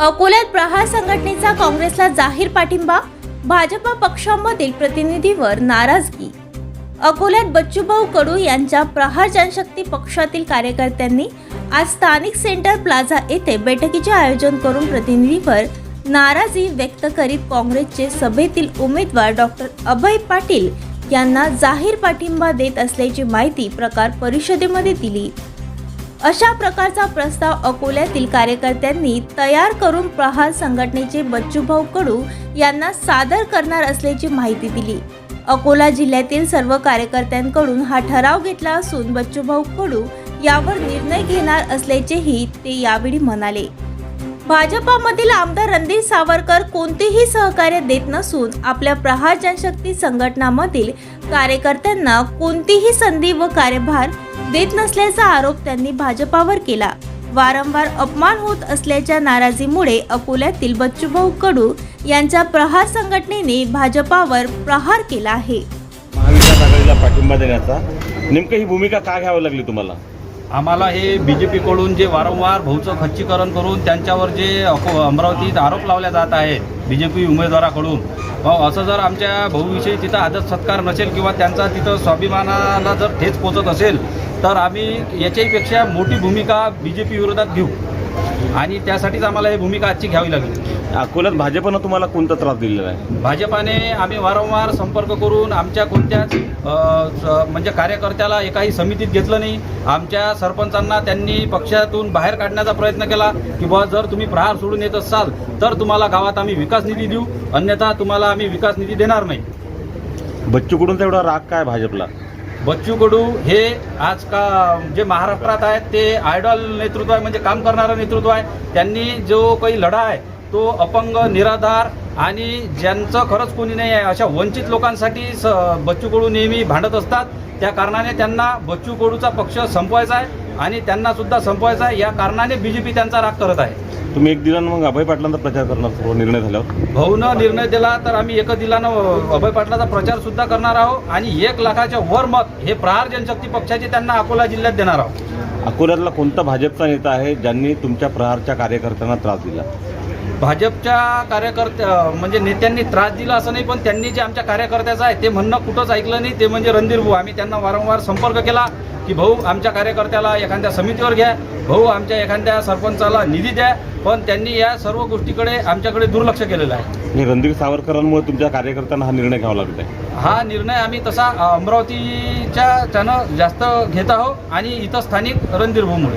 अकोल्यात प्रहार संघटनेचा काँग्रेसला जाहीर पाठिंबा भाजपा पक्षामधील प्रतिनिधीवर नाराजगी. अकोल्यात बच्चूभाऊ कडू यांच्या प्रहार जनशक्ती पक्षातील कार्यकर्त्यांनी आज स्थानिक सेंटर प्लाझा येथे बैठकीचे आयोजन करून प्रतिनिधीवर नाराजी व्यक्त करीत काँग्रेसचे सभेतील उमेदवार डॉक्टर अभय पाटील यांना जाहीर पाठिंबा देत असल्याची माहिती प्रकार परिषदेमध्ये दिली. अशा प्रकारचा प्रस्ताव अकोल्यातील कार्यकर्त्यांनी तयार करून प्रहार संघटनेचे बच्चूभाऊ कडू यांना सादर करणार असल्याची माहिती दिली. अकोला जिल्ह्यातील सर्व कार्यकर्त्यांकडून हा ठराव घेतला असून बच्चूभाऊ कडू यावर निर्णय घेणार असल्याचेही ते यावेळी म्हणाले. भाजपामधील आमदार रणधीर सावरकर कोणतेही सहकार्य देत नसून आपल्या प्रहार जनशक्ती संघटनामधील कार्यकर्त्यांना कोणतीही संधी व कार्यभार देत नसल्याचा आरोप त्यांनी भाजपावर केला. वारंवार अपमान होत असल्याच्या नाराजीमुळे अकोल्यातील बच्चूभाऊ कडू यांच्या प्रहार संघटनेने भाजपावर प्रहार केला आहे. महाविकास आघाडीला पाठिंबा देण्याचा नेमकं ही भूमिका का घ्यावी लागली तुम्हाला? आम्हाला हे बी जे पीकडून जे वारंवार भाऊचं खच्चीकरण करून त्यांच्यावर जे अमरावतीत आरोप लावले जात आहेत बी जे पी उमेदवाराकडून. अ, असं जर आमच्या भाऊविषयी तिथं आदर सत्कार नसेल किंवा त्यांचा तिथं स्वाभिमानाला जर ठेच पोचत असेल तर आम्ही याच्याहीपेक्षा मोठी भूमिका बी जे पी विरोधात घेऊ. आणि त्यासाठीच आम्हाला ही भूमिका आजची घ्यावी लागली. अकोल्यात भाजपनं तुम्हाला कोणता त्रास दिलेला आहे? भाजपाने आम्ही वारंवार संपर्क करून आमच्या कोणत्याच अ, स- म्हणजे कार्यकर्त्याला एकाही समितीत घेतलं नाही. आमच्या सरपंचांना त्यांनी पक्षातून बाहेर काढण्याचा प्रयत्न केला की बुवा जर तुम्ही प्रहार सोडून येत असाल तर तुम्हाला गावात आम्ही विकास निधी देऊ. अन्यथा तुम्हाला आम्ही विकास निधी देणार नाही. बच्चूकडून तेवढा राग काय भाजपला? बच्चू कडू हे आज का जे महाराष्ट्रात आहेत ते आयडॉल नेतृत्व आहे म्हणजे काम करणारं नेतृत्व आहे. त्यांनी जो काही लढा आहे तो अपंग निराधार आणि ज्यांचं खरंच कोणी नाही आहे अशा वंचित लोकांसाठी स बच्चू कडू नेहमी भांडत असतात. त्या कारणाने त्यांना बच्चू कडूचा पक्ष संपवायचा आहे. आणि त्यांना सुद्धा संपवायचा आहे. या कारणाने बी जे पी त्यांचा राग करत आहे. तुम्ही एक दिलानं मग अभय पाटलांचा प्रचार करणार सर्व निर्णय झाल्यावर? भाऊनं निर्णय दिला तर आम्ही एक दिलानं अभय पाटलाचा प्रचार सुद्धा करणार आहोत आणि एक लाखाच्या वर मत हे प्रहार जनशक्ती पक्षाचे त्यांना अकोला जिल्ह्यात देणार आहोत. अकोल्यातला कोणता भाजपचा नेता आहे ज्यांनी तुमच्या प्रहारच्या कार्यकर्त्यांना त्रास दिला? भाजपच्या कार्यकर्त्या म्हणजे नेत्यांनी त्रास दिला असं नाही पण त्यांनी जे आमच्या कार्यकर्त्याचं आहे ते म्हणणं कुठंच ऐकलं नाही. ते म्हणजे रणधीर भाऊ. आम्ही त्यांना वारंवार संपर्क केला की भाऊ आमच्या कार्यकर्त्याला एखाद्या समितीवर घ्या. भाऊ आमच्या एखाद्या सरपंचाला निधी द्या. पण त्यांनी या सर्व गोष्टीकडे आमच्याकडे दुर्लक्ष केलेलं आहे. आणि रणधीर सावरकरांमुळे तुमच्या कार्यकर्त्यांना हा निर्णय घ्यावा लागत आहे हा निर्णय आम्ही तसा अमरावतीच्या त्यानं जास्त घेत आहोत आणि इथं स्थानिक रणधीर भाऊमुळे.